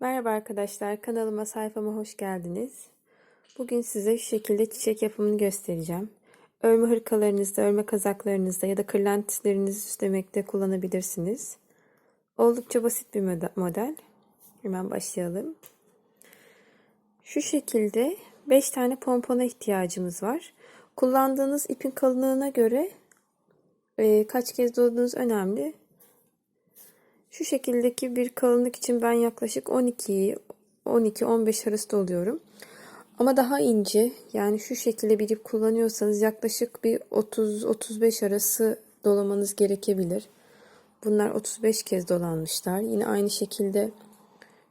Merhaba arkadaşlar, kanalıma sayfama hoş geldiniz. Bugün size şu şekilde çiçek yapımını göstereceğim. Örme hırkalarınızda, örme kazaklarınızda ya da kırlentlerinizi süslemekte kullanabilirsiniz. Oldukça basit bir model. Hemen başlayalım. Şu şekilde 5 tane pompona ihtiyacımız var. Kullandığınız ipin kalınlığına göre kaç kez doladığınız önemli. Şu şekildeki bir kalınlık için ben yaklaşık 12 12-15 arası doluyorum. Ama daha ince yani şu şekilde bir ip kullanıyorsanız yaklaşık bir 30-35 arası dolamanız gerekebilir. Bunlar 35 kez dolanmışlar. Yine aynı şekilde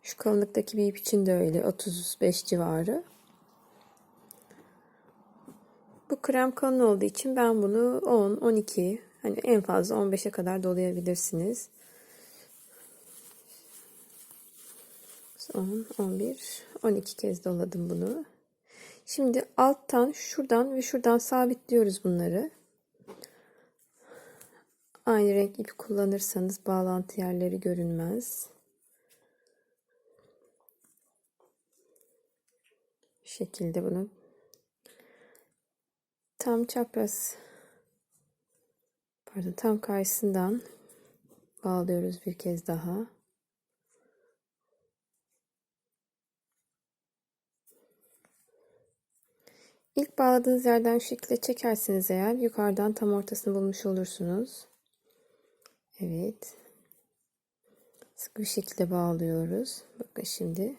şu kalınlıktaki bir ip için de öyle 35 civarı. Bu krem kalın olduğu için ben bunu 10, 12 hani en fazla 15'e kadar dolayabilirsiniz. 10, 11, 12 kez doladım bunu. Şimdi alttan şuradan ve şuradan sabitliyoruz bunları. Aynı renk ipi kullanırsanız bağlantı yerleri görünmez. Bu şekilde bunu tam çapraz pardon tam karşısından bağlıyoruz bir kez daha. İlk bağladığınız yerden şu şekilde çekerseniz eğer yukarıdan tam ortasını bulmuş olursunuz. Evet. Sıkı bir şekilde bağlıyoruz. Bakın şimdi.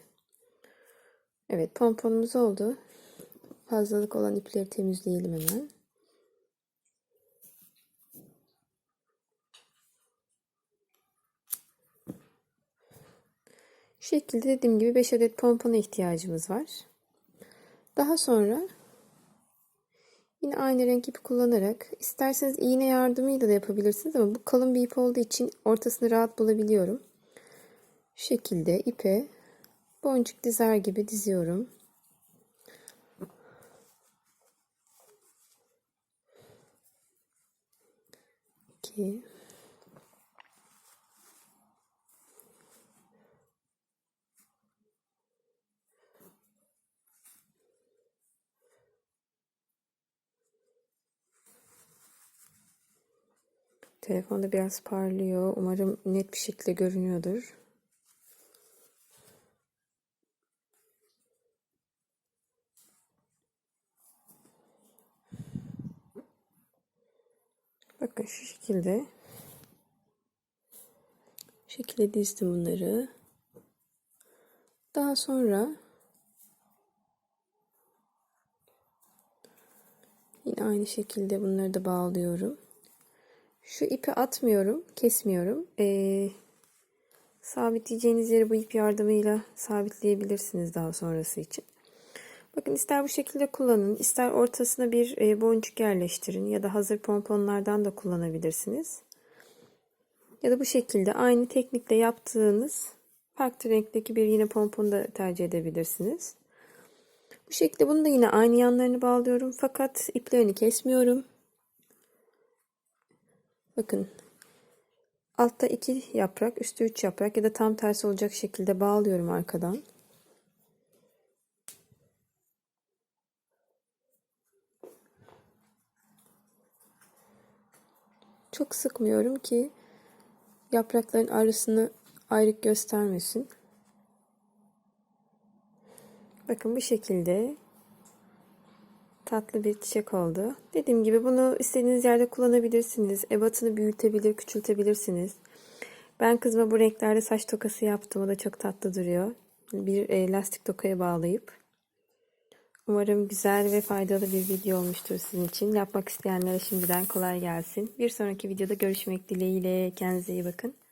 Evet pomponumuz oldu. Fazlalık olan ipleri temizleyelim hemen. Şu şekilde dediğim gibi 5 adet pompona ihtiyacımız var. Daha sonra Yine aynı renk ipi kullanarak isterseniz iğne yardımıyla da yapabilirsiniz ama bu kalın bir ip olduğu için ortasını rahat bulabiliyorum. Şu şekilde ipe boncuk dizer gibi diziyorum. İki. Telefonda biraz parlıyor. Umarım net bir şekilde görünüyordur. Bakın şu şekilde şu şekilde dizdim bunları. Daha sonra yine aynı şekilde bunları da bağlıyorum. Şu ipi atmıyorum, kesmiyorum. Ee, sabitleyeceğiniz yeri bu ip yardımıyla sabitleyebilirsiniz daha sonrası için. Bakın ister bu şekilde kullanın, ister ortasına bir e, boncuk yerleştirin ya da hazır pomponlardan da kullanabilirsiniz. Ya da bu şekilde aynı teknikle yaptığınız farklı renkteki bir yine pompon da tercih edebilirsiniz. Bu şekilde bunu da yine aynı yanlarını bağlıyorum fakat iplerini kesmiyorum. Bakın altta iki yaprak üstte üç yaprak ya da tam tersi olacak şekilde bağlıyorum arkadan. Çok sıkmıyorum ki yaprakların arasını ayrık göstermesin. Bakın bu şekilde tatlı bir çiçek oldu. Dediğim gibi bunu istediğiniz yerde kullanabilirsiniz. Ebatını büyütebilir, küçültebilirsiniz. Ben kızıma bu renklerde saç tokası yaptım. O da çok tatlı duruyor. Bir e, lastik tokaya bağlayıp. Umarım güzel ve faydalı bir video olmuştur sizin için. Yapmak isteyenlere şimdiden kolay gelsin. Bir sonraki videoda görüşmek dileğiyle. Kendinize iyi bakın.